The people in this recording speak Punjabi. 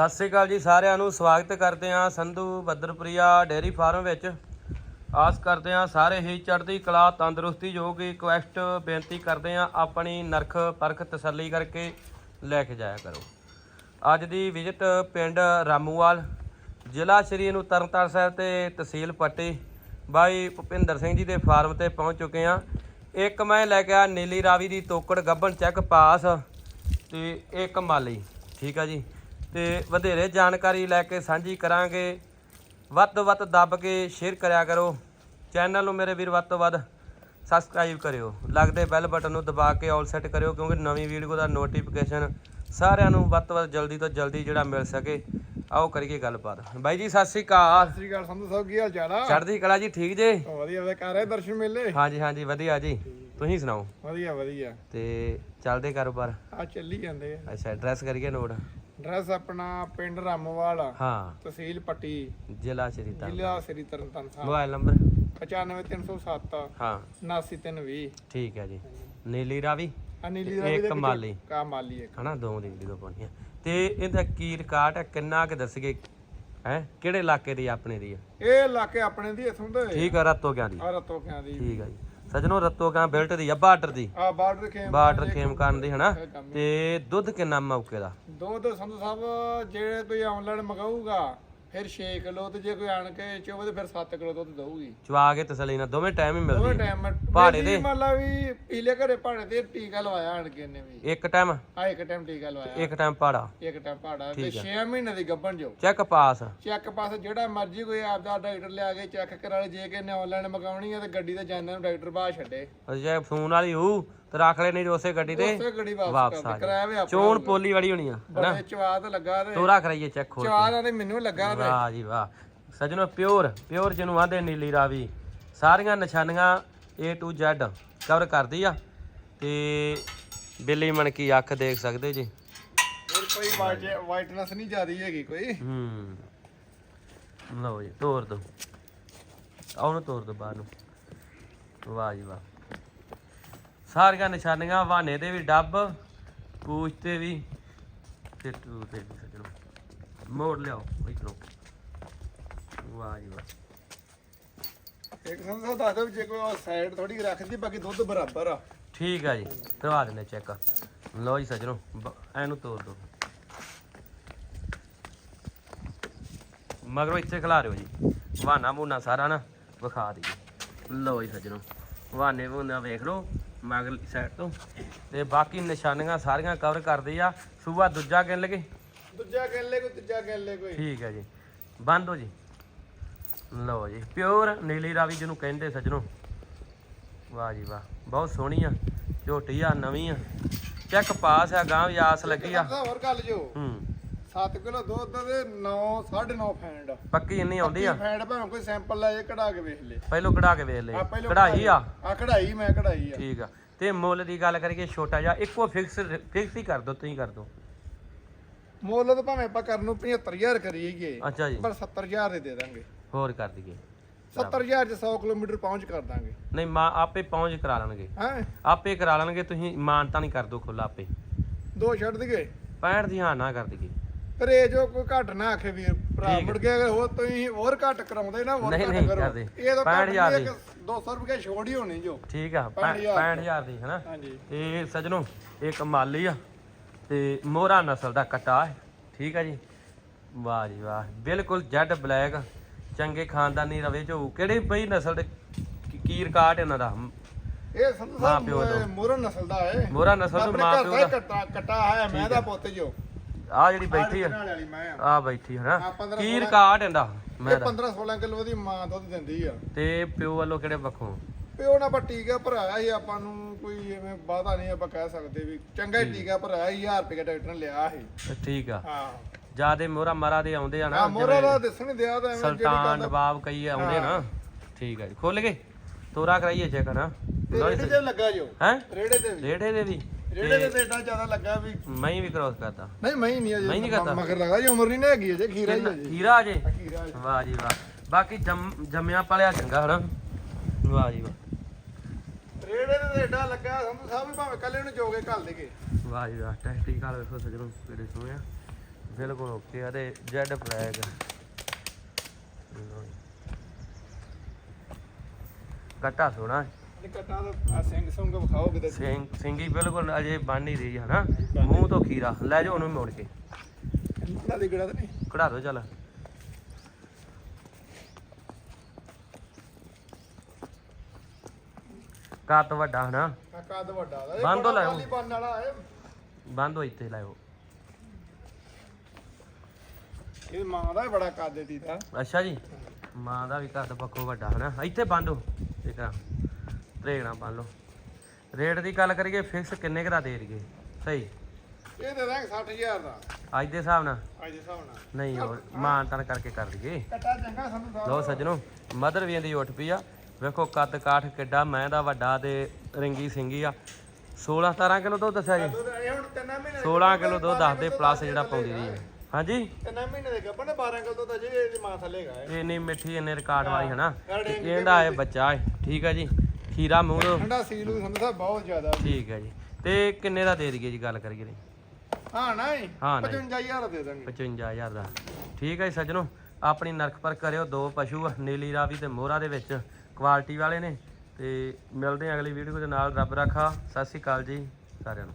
ਸਤਿ ਸ੍ਰੀ ਅਕਾਲ ਜੀ ਸਾਰਿਆਂ ਨੂੰ, ਸਵਾਗਤ ਕਰਦੇ ਹਾਂ ਸੰਧੂ ਬੱਦਰਪ੍ਰਿਆ ਡੇਅਰੀ ਫਾਰਮ ਵਿੱਚ। ਆਸ ਕਰਦੇ ਹਾਂ ਸਾਰੇ ਹੀ ਚੜ੍ਹਦੀ ਕਲਾ, ਤੰਦਰੁਸਤੀ ਜੋਗੀ ਕੁਐਸਟ ਬੇਨਤੀ ਕਰਦੇ ਹਾਂ ਆਪਣੀ ਨਰਖ ਪਰਖ ਤਸੱਲੀ ਕਰਕੇ ਲੈ ਕੇ ਜਾਇਆ ਕਰੋ। ਅੱਜ ਦੀ ਵਿਜ਼ਿਟ ਪਿੰਡ ਰਾਮੂਵਾਲ, ਜ਼ਿਲ੍ਹਾ ਸ਼੍ਰੀ ਨੂੰ ਤਰਨਤਾਰਨ ਸਾਹਿਬ ਤੇ ਤਹਿਸੀਲ ਪੱਟੀ। ਬਾਈ ਭੁਪਿੰਦਰ ਸਿੰਘ ਜੀ ਦੇ ਫਾਰਮ ਤੇ ਪਹੁੰਚ ਚੁੱਕੇ ਹਾਂ। ਇੱਕ ਮੈਂ ਲੈ ਕੇ ਆ ਨੀਲੀ ਰਾਵੀ ਦੀ ਤੋਕੜ ਗੱਬਣ ਚੈੱਕ ਪਾਸ ਤੇ ਇੱਕ ਮਾਲੀ, ਠੀਕ ਆ ਜੀ। ਤੇ ਵਧੇਰੇ ਜਾਣਕਾਰੀ ਲੈ ਕੇ ਸਾਂਝੀ ਕਰਾਂਗੇ। ਵੱਧ ਤੋਂ ਵੱਧ ਦੱਬ ਕੇ ਸ਼ੇਅਰ ਕਰਿਆ ਕਰੋ। ਚੈਨਲ ਨੂੰ ਮੇਰੇ ਵੀਰ ਵੱਧ ਤੋਂ ਵੱਧ ਸਬਸਕ੍ਰਾਈਬ ਕਰਿਓ। ਲੱਗਦੇ ਬੈਲ ਬਟਨ ਨੂੰ ਦਬਾ ਕੇ ਆਲ ਸੈੱਟ ਕਰਿਓ ਕਿਉਂਕਿ ਨਵੀਂ ਵੀਡੀਓ ਦਾ ਨੋਟੀਫਿਕੇਸ਼ਨ ਸਾਰਿਆਂ ਨੂੰ ਵੱਧ ਤੋਂ ਵੱਧ ਜਲਦੀ ਤੋਂ ਜਲਦੀ ਜਿਹੜਾ ਮਿਲ ਸਕੇ। ਆਓ ਕਰੀਏ ਗੱਲਬਾਤ। ਬਾਈ ਜੀ ਸਤਿ ਸ੍ਰੀ ਅਕਾਲ। ਸਤਿ ਸ੍ਰੀ ਅਕਾਲ ਸੰਧੂ ਸਾਹਿਬ ਕੀ ਹਾਲ ਚਾਲ ਆ? ਚੜ੍ਹਦੀ ਕਲਾ ਜੀ ਠੀਕ ਜੇ? ਵਧੀਆ ਵਧੀਆ। ਕਰ ਰਹੇ ਦਰਸ਼ਨ ਮੇਲੇ? ਹਾਂਜੀ ਹਾਂਜੀ ਵਧੀਆ ਜੀ। ਤੁਸੀਂ ਸੁਣਾਓ? ਵਧੀਆ ਵਧੀਆ। ਤੇ ਚੱਲਦੇ ਕਾਰੋਬਾਰ? ਆ ਚੱਲੀ ਜਾਂਦੇ ਆ। ਅੱਛਾ ਐਡਰੈਸ ਕਰੀਏ ਨੋਟ? ਡਰੈਸ ਆਪਣਾ ਪਿੰਡ ਰਾਮੋਵਾਲ ਆ, ਹਾਂ। ਤਹਿਸੀਲ ਪੱਟੀ ਜ਼ਿਲ੍ਹਾ ਸ਼੍ਰੀ ਤਰਨਤਾਰਨ। ਜ਼ਿਲ੍ਹਾ ਸ੍ਰੀ ਤਰਨਤਾਰਨ ਸਾਹਿਬ। Mobile number? 95307 ਹਾਂ। 79320 ਠੀਕ ਹੈ ਜੀ। ਨੀਲੀ ਰਾਵੀ? ਅਨੀਲੀ ਇੱਕ ਮਾਲੀ। ਕਾ ਮਾਲੀ ਇੱਕ। ਹਨਾ ਦੋ ਦੀ ਵੀਡੀਓ ਪਾਉਣੀ ਆ। ਤੇ ਇਹਦਾ ਕੀ ਰਿਕਾਰਡ ਹੈ ਕਿੰਨਾ ਕੁ ਦੱਸਗੇ ਹੈ? ਕਿਹੜੇ ਇਲਾਕੇ ਦੀ ਆਪਣੇ ਦੀ ਆ? ਇਹ ਇਲਾਕੇ ਆਪਣੇ ਦੀ ਇਥੋਂ ਦੇ। ਠੀਕ ਆ ਰਤੋ ਕਿਆਂ ਦੀ। ਆ ਰਤੋ ਕਿਆਂ ਦੀ। ਠੀਕ ਆ ਜੀ। ਸਜਣੋ ਰਤੋ ਕਿਆਂ ਬਿਲਟ ਦੀ ਆ ਬਾਰਡਰ ਦੀ। ਆ ਬਾਰਡਰ ਖੇਮ ਬਾਰਡਰ ਖੇਮ ਕਰਨ ਦੀ ਹਨਾ? ਤੇ ਦੁੱਧ ਕਿੰਨਾ ਮੌਕੇ ਦਾ? ਦੋ ਦੋ ਸੰਧੂ ਸਾਹਿਬ ਜੇ ਕੋਈ ਆਨਲਾਈਨ ਮਗਾਊਗਾ ਫਿਰ 6 ਕਿਲੋ ਤੇ ਜੇ ਕੋਈ ਆਣ ਕੇ ਚੋਵੇ ਤੇ ਫਿਰ 7 ਕਿਲੋ ਦੁੱਧ ਦਊਗੀ। ਚਵਾ ਕੇ ਤਸਲੀ ਨਾਲ ਦੋਵੇਂ ਟਾਈਮ ਹੀ ਦੋਵੇਂ ਮਿਲਦੀ ਟਾਈਮ ਪਹਾੜੇ ਦੇ? ਮੰਨ ਲਾ ਵੀ ਪੀਲੇ ਘਰੇ ਪਹਾੜੇ ਤੇ ਟੀਕਾ ਲਵਾਇਆ ਆਣ ਕੇ ਇਹਨੇ ਵੀ। ਇੱਕ ਟਾਈਮ ਆ ਇੱਕ ਟਾਈਮ ਟੀਕਾ ਲਵਾਇਆ। ਇੱਕ ਟਾਈਮ ਪਾੜਾ ਇੱਕ ਟਾਈਮ ਪਹਾੜਾ ਤੇ 6 ਮਹੀਨੇ ਦੀ ਗੱਭਣ ਜੋ। ਚੈੱਕ ਪਾਸ ਚੈੱਕ ਪਾਸ ਜਿਹੜਾ ਮਰਜ਼ੀ ਕੋਈ ਆਪਦਾ ਡਾਕਟਰ ਲਿਆ ਕੇ ਚੈੱਕ ਕਰਾ ਲੇ ਜੇ ਕਿ ਨੇ ਆਨਲਾਈਨ ਮਗਾਉਣੀ ਹੈ ਤੇ ਗੱਡੀ ਤੇ ਜਾਂਦੇ ਨੂੰ ਡਾਕਟਰ ਬਾਹਰ ਛੱਡੇ। ਜੇ ਫੋਨ ਵਾਲੀ ਹੋਊ। ਤੇ ਰੱਖ ਲੈ ਨਹੀਂ ਤੇ ਉਸੇ ਗੱਡੀ ਤੇ। ਉਸੇ ਗੱਡੀ ਵਾਪਸ ਆ ਦੇ ਕਰਾਇਆ ਵੀ ਆਪਣਾ ਚੋਣ ਪੋਲੀ ਵਾਲੀ ਹੋਣੀ ਆ ਬੜੇ ਚਵਾਤ ਲੱਗਾ ਤੇ। ਤੋਰਾ ਕਰਾਈਏ ਚੈੱਕ ਖੋਲ ਚਵਾਤ ਤੇ ਮੈਨੂੰ ਲੱਗਾ ਤੇ। ਵਾਹ ਜੀ ਵਾਹ। ਸਜਣੋ ਪਿਓਰ ਪਿਓਰ ਜਿਹਨੂੰ ਆਂਦੇ ਨੀਲੀ ਰਾਵੀ। ਸਾਰੀਆਂ ਨਿਸ਼ਾਨੀਆਂ A to Z ਕਵਰ ਕਰਦੀ ਆ। ਤੇ ਬਿੱਲੀ ਮਣਕੀ ਅੱਖ ਦੇਖ ਸਕਦੇ ਜੀ। ਹੋਰ ਕੋਈ ਵਾਈਟਨੈਸ ਨਹੀਂ ਜ਼ਿਆਦੀ ਹੈਗੀ ਕੋਈ। ਹੂੰ। ਲਓ ਜੀ ਤੋਰ ਦੋ। ਆਉਣ ਤੋਰ ਦੋ ਬਾਹਰ ਨੂੰ। ਵਾਹ ਜੀ ਵਾਹ। ਸਾਰੀਆਂ ਨਿਸ਼ਾਨੀਆਂ ਵਾਹਨੇ ਦੇ ਵੀ ਡੱਬ ਪੂਛ ਤੇ ਵੀ ਤੇ ਟੂ ਤੇ ਵੀ ਸਜਣੋ। ਮੋੜ ਲਿਆਓ ਇਧਰੋਂ। ਵਾਹ ਜੀ ਵਾਹ। ਇੱਕ ਸੰਸਾ ਦੱਸ ਦਿਓ ਵੀ ਜੇ ਕੋਈ ਸਾਈਡ ਥੋੜੀ ਰੱਖਦੀ ਬਾਕੀ ਦੁੱਧ ਬਰਾਬਰ ਆ। ਠੀਕ ਆ ਜੀ ਕਰਵਾ ਦਿੰਦੇ ਚੈੱਕ ਲਓ ਜੀ ਸਜਣੋ ਐਨੂੰ ਤੋੜ ਦੋ ਮਗਰੋਂ ਇੱਥੇ ਖਿਲਾ ਰਿਓ ਜੀ। ਵਾਨਾ ਮੂਨਾ ਸਾਰਾ ਨਾ ਵਿਖਾ ਦਈਏ। ਲਓ ਜੀ ਸਜਣੋ ਵਾਨੇ ਮੂਨਾ ਵੇਖ ਲਓ। ਮਗਰਲੀ ਸਾਈਡ ਤੋਂ। ਤੇ ਬਾਕੀ ਨਿਸ਼ਾਨੀਆਂ ਸਾਰੀਆਂ ਕਵਰ ਕਰਦੀ ਆ। ਸੂਬਾ ਦੂਜਾ ਗਿਣ ਲਗੇ ਦੂਜਾ ਗੱਲੇ ਕੋਈ ਤੀਜਾ ਗੱਲੇ ਕੋਈ। ਠੀਕ ਹੈ ਜੀ। ਬੰਦ ਹੋ ਜੀ। ਲਓ ਜੀ ਪਿਓਰ ਨੀਲੀ ਰਾਵੀ ਜਿਹਨੂੰ ਕਹਿੰਦੇ ਸੱਜਣੋ। ਵਾਹ ਜੀ ਵਾਹ ਬਹੁਤ ਸੋਹਣੀ ਆ। ਝੋਟੀ ਆ ਨਵੀਂ ਆ। ਚੈੱਕ ਪਾਸ ਆ ਗਾਂ ਵੀ ਆਸ ਲੱਗੀ ਆ। ਹੋਰ ਗੱਲ ਜੋ ਹੂੰ। 7 ਕਿਲੋ ਦੁੱਧ ਦੇ 9 9.5 ਫੈਂਡ। ਪੱਕੀ ਇੰਨੀ ਆਉਂਦੀ ਆ? ਫੈਂਡ ਭਾਵੇਂ ਕੋਈ ਸੈਂਪਲ ਲੈ ਜੇ ਕਢਾ ਕੇ ਵੇਖ ਲੈ। ਪਹਿਲੋਂ ਕਢਾ ਕੇ ਵੇਖ ਲੈ। ਕਢਾਈ ਆ? ਆ ਕਢਾਈ ਮੈਂ ਕਢਾਈ ਆ। ਠੀਕ ਆ। ਤੇ ਮੁੱਲ ਦੀ ਗੱਲ ਕਰੀਏ ਛੋਟਾ ਜਿਹਾ ਇੱਕੋ ਫਿਕਸ ਫਿਕਸ ਹੀ ਕਰ ਦੋ ਤੁਸੀਂ ਕਰ ਦੋ। ਮੁੱਲ ਤਾਂ ਭਾਵੇਂ ਆਪਾਂ ਕਰਨ ਨੂੰ 75000 ਕਰੀਏ। ਅੱਛਾ ਜੀ। ਪਰ 70000 ਦੇ ਦੇ ਦਾਂਗੇ। ਹੋਰ ਕਰ ਦਈਏ। 70000 ਚ 100 ਕਿਲੋਮੀਟਰ ਪਹੁੰਚ ਕਰ ਦਾਂਗੇ। ਨਹੀਂ ਮਾਂ ਆਪੇ ਪਹੁੰਚ ਕਰਾ ਲੈਣਗੇ। ਹੈ? ਆਪੇ ਕਰਾ ਲੈਣਗੇ ਤੁਸੀਂ ਮਾਨਤਾ ਨਹੀਂ ਕਰ ਦੋ ਖੁੱਲਾ ਆਪੇ। ਦੋ ਛੱਡ ਦਈਏ। 65 ਦੀ ਹਾਂ ਨਾ ਕਰ ਦਈਏ। ਇਹ ਜੋ ਕੋਈ ਘੱਟ ਨਾ ਆਖੇ ਵੀਰ ਭਰਾ ਮੁੜ ਕੇ ਅਗਰ ਹੋਰ ਤੁਸੀਂ ਹੋਰ ਘੱਟ ਕਰਾਉਂਦੇ ਨਾ ਹੋਰ ਨਹੀਂ, ਘੱਟ ਨਹੀਂ ਕਰੋ। ਕਰਦੇ। ਇਹ ਤਾਂ 65,000 65 200 ਰੁਪਏ ਛੋੜ ਹੀ ਹੋਣੀ ਜੋ। ਠੀਕ ਆ 65,000 65000 ਦੀ ਹਨਾ? ਹਾਂਜੀ। ਇਹ ਸਜਣੋ ਇੱਕ ਮਾਲੀ ਆ। ਤੇ ਮੋਹਰਾ ਨਸਲ ਦਾ ਕਟਾ ਹੈ। ਠੀਕ ਆ ਜੀ। ਵਾਹ ਜੀ ਵਾਹ। ਬਿਲਕੁਲ ਜੈਡ ਬਲੈਕ ਚੰਗੇ ਖਾਨਦਾਨੀ ਰਵੇ ਜੋ। ਕਿਹੜੀ ਪਈ ਨਸਲ ਦੇ ਕੀ- ਕੀ ਰਿਕਾਰਡ ਇਹਨਾਂ ਦਾ? ਇਹ ਮਾਂ ਪਿਓ। ਮੋਰਨ ਨਸਲ ਦਾ ਹੈ। ਮੋਹਰਾ ਨਸਲ ਤੋਂ ਆਪਣੇ ਮਾਂ ਘਰ ਪਿਓ ਦਾ ਹੀ ਦਾ। ਕੱਟਾ ਕੱਟਾ ਹੈ ਮੈਂ ਦਾ ਪੁੱਤ ਜੋ। ਆ ਜਿਹੜੀ ਬੈਠੀ ਆ। ਨਾਲ ਵਾਲੀ ਮੈਂ। ਆ ਆ ਬੈਠੀ ਆ 15 ਕੀ ਰਿਕਾਰਡ ਇਹਦਾ ਮੈਂ ਇਹ 15 16 ਕਿਲੋ ਦੀ ਮਾਂ ਦੁੱਧ ਦਿੰਦੀ ਆ। ਤੇ ਪਿਓ ਵੱਲੋਂ ਕਿਹੜੇ ਪੱਖੋਂ? ਪਿਓ ਨਾਲ ਆਪਾਂ ਟੀਕਾ ਭਰਾਇਆ ਸੀ ਆਪਾਂ ਨੂੰ ਕੋਈ ਐਵੇਂ ਵਾਦਾ ਨਹੀਂ ਆਪਾਂ ਕਹਿ ਸਕਦੇ ਵੀ ਚੰਗਾ ਹੀ ਟੀਕਾ ਭਰਾਇਆ ਸੀ 1000 ਰੁਪਏ ਡਾਕਟਰ ਨੇ ਲਿਆ ਸੀ। ਤੇ ਠੀਕ ਆ। ਹਾਂ। ਜਿਆਦੇ ਮੋਹਰਾ ਮਰਾ ਦੇ ਆਉਂਦੇ ਆ ਆ ਨਾ ਮੋਰਾ ਦਾ ਦਿਸਣ ਦਿਆ ਤਾਂ ਐਵੇਂ ਜਿਹੜੀ ਸੁਲਤਾਨ ਗੱਲ ਨਵਾਬ ਕਈ ਆਉਂਦੇ ਨਾ। ਠੀਕ ਆ ਜੀ। ਖੁੱਲ ਗਏ ਤੋਰਾ ਕਰਾਈਏ ਚੈੱਕ ਨਾ ਤੇ ਰੇੜੇ ਤੇ ਲੱਗਾ ਜੋ। ਹੈ? ਰੇੜੇ ਤੇ ਵੀ। ਰੇੜੇ ਦੇ ਵੀ। ਰੇੜੇ ਤੇ ਤਾਂ ਏਡਾ ਜ਼ਿਆਦਾ ਲੱਗਾ ਵੀ। ਮੈਂ ਵੀ ਕ੍ਰੋਸ ਕਰਦਾ ਨਹੀਂ ਮੈਂ ਹੀ ਨਹੀਂ ਅਜੇ ਮੈਂ ਹੀ ਨਹੀਂ ਕਰਦਾ। ਮਗਰ ਲਗਾ ਜੀ ਉਮਰ ਨਹੀਂ ਨਾ ਹੈਗੀ ਅਜੇ ਖੀਰਾ ਹੀ ਅਜੇ। ਹੀਰਾ ਜੇ ਖੀਰਾ ਹੀ। ਵਾਹ ਜੀ ਵਾਹ। ਬਾਕੀ ਜੰਮ ਜੰਮਿਆ ਪਲਿਆ ਚੰਗਾ ਹਨਾ? ਵਾਹ ਜੀ ਵਾਹ। ਰੇੜੇ ਤਾਂ ਏਡਾ ਲੱਗਾ ਸੰਧੂ ਸਾਹਿਬ ਵੀ ਭਾਵੇਂ ਕੱਲੇ ਨੂੰ ਜੋਗੇ ਘੱਲ ਦੇਗੇ ਵਾਹ ਜੀ ਵਾਹ ਟੈਕਟੀਕਲ ਵੇਖੋ ਸਜਣੋ ਕਿਹੜੇ ਸੋਹਣੇ ਆ। ਬਿਲਕੁਲ ਓਕੇ ਆ ਤੇ ਜੈਡ ਫਲੈਗ। ਕੱਟਾ ਸੋਣਾ ਇਹ ਕੱਟਾਂ ਦਾ ਸਿੰਘ ਸੁੰਗ ਵਿਖਾਓ ਕਿਤੇ ਸਿੰਘ ਸਿੰਘੀ ਬਿਲਕੁਲ ਅਜੇ ਬਣ ਨਹੀਂ ਰਹੀ ਹਨਾ। ਮੂੰਹ ਤੋਂ ਖੀਰਾ। ਲੈ ਜਾਓ ਉਹਨੂੰ ਮੋੜ ਕੇ। ਇਹਨਾਂ ਦੀ ਗੜਾ ਤਾਂ? ਨਹੀਂ ਕਢਾ ਦੋ ਚੱਲ। ਕੱਤ ਵੱਡਾ ਹਨਾ। ਕੱਦ ਵੱਡਾ ਬੰਦ ਹੋ ਲਾਇਓ। ਬੰਨ ਵਾਲਾ ਹੈ ਬੰਦ ਹੋ ਇੱਥੇ ਲਾਇਓ ਇਹ ਮਾਂ ਦਾ ਬੜਾ ਕੱਦ ਦੀ ਦਾ ਅੱਛਾ ਜੀ। ਮਾਂ ਦਾ ਵੀ ਕੱਦ ਪੱਕੋ ਵੱਡਾ ਹਨਾ। ਇੱਥੇ ਬੰਦ ਹੋ। ਦੇਖਾ ਤਰੇਗਣਾ ਬੰਨ ਲਓ। ਰੇਟ ਦੀ ਗੱਲ ਕਰੀਏ ਫਿਕਸ ਕਿੰਨੇ ਕੁ ਦਾ ਦਈਏ? ਸਹੀ? ਇਹ ਦੇ ਦਾਂਗੇ 60000 ਦਾ। ਅੱਜ ਦੇ ਹਿਸਾਬ ਨਾਲ? ਅੱਜ ਦੇ ਹਿਸਾਬ ਨਾਲ। ਨਹੀਂ ਹੋਰ ਮਾਨ ਤਨ ਕਰਕੇ ਕਰ ਦਈਏ। ਕੱਟਾ ਚੰਗਾ ਸਾਨੂੰ ਦਾ ਲੋ ਸੱਜਣੋ ਮਦਰ ਵੀਆਂ ਦੀ ਉੱਠ ਪਈ ਆ। ਵੇਖੋ ਕੱਦ ਕਾਠ ਕਿੱਡਾ ਮੈਂ ਦਾ ਵੱਡਾ ਤੇ ਰਿੰਗੀ ਸਿੰਗੀ ਆ। 16 17 ਕਿਲੋ ਦੁੱਧ ਦੱਸਿਆ ਜੀ। ਇਹ ਹੁਣ ਤਿੰਨ ਮਹੀਨੇ 16 ਕਿਲੋ ਦੁੱਧ ਦੱਸਦੇ ਪਲੱਸ ਜਿਹੜਾ ਪਾਉਂਦੀ ਰਹੀ ਹੈ। ਹਾਂਜੀ? ਤਿੰਨ ਮਹੀਨੇ ਦੇ ਗੱਭਣ 12 ਕਿਲੋ ਤਾਂ ਜੇ ਇਹਦੀ ਮਾਂ ਥੱਲੇ ਗਾ ਇਹ। ਇੰਨੀ ਮਿੱਠੀ ਇੰਨੇ ਰਿਕਾਰਡ ਵਾਲੀ ਹਾਂ, ਤੇ ਇਹਦਾ ਇਹ ਬੱਚਾ ਹੈ। ਠੀਕ ਹੈ ਜੀ। ਖੀਰਾ ਮੂੰਹ ਠੰਡਾ ਸੀਲੂ ਸਾਨੂੰ ਤਾਂ ਬਹੁਤ ਜ਼ਿਆਦਾ। ਠੀਕ ਹੈ ਜੀ। ਤੇ ਕਿੰਨੇ ਦਾ ਦੇ ਦਈਏ ਜੀ ਗੱਲ ਕਰੀਏ ਜੀ? ਹਾਂ ਨਹੀਂ। ਹਾਂ, ਨਹੀਂ। 55000 ਦੇ ਦਾਂਗੇ। 55000 ਦਾ। ਠੀਕ ਹੈ ਜੀ ਸੱਜਣੋ ਆਪਣੀ ਨਰਖ ਪਰ ਕਰਿਓ ਦੋ ਪਸ਼ੂ ਆ ਨੀਲੀ ਰਾਵੀ ਤੇ ਮੋਹਰਾ ਦੇ ਵਿੱਚ ਕੁਆਲਿਟੀ ਵਾਲੇ ਨੇ। ਤੇ ਮਿਲਦੇ ਹਾਂ ਅਗਲੀ ਵੀਡੀਓ ਦੇ ਨਾਲ। ਰੱਬ ਰੱਖਾ। ਸਤਿ ਸ਼੍ਰੀ ਅਕਾਲ ਜੀ ਸਾਰਿਆਂ ਨੂੰ।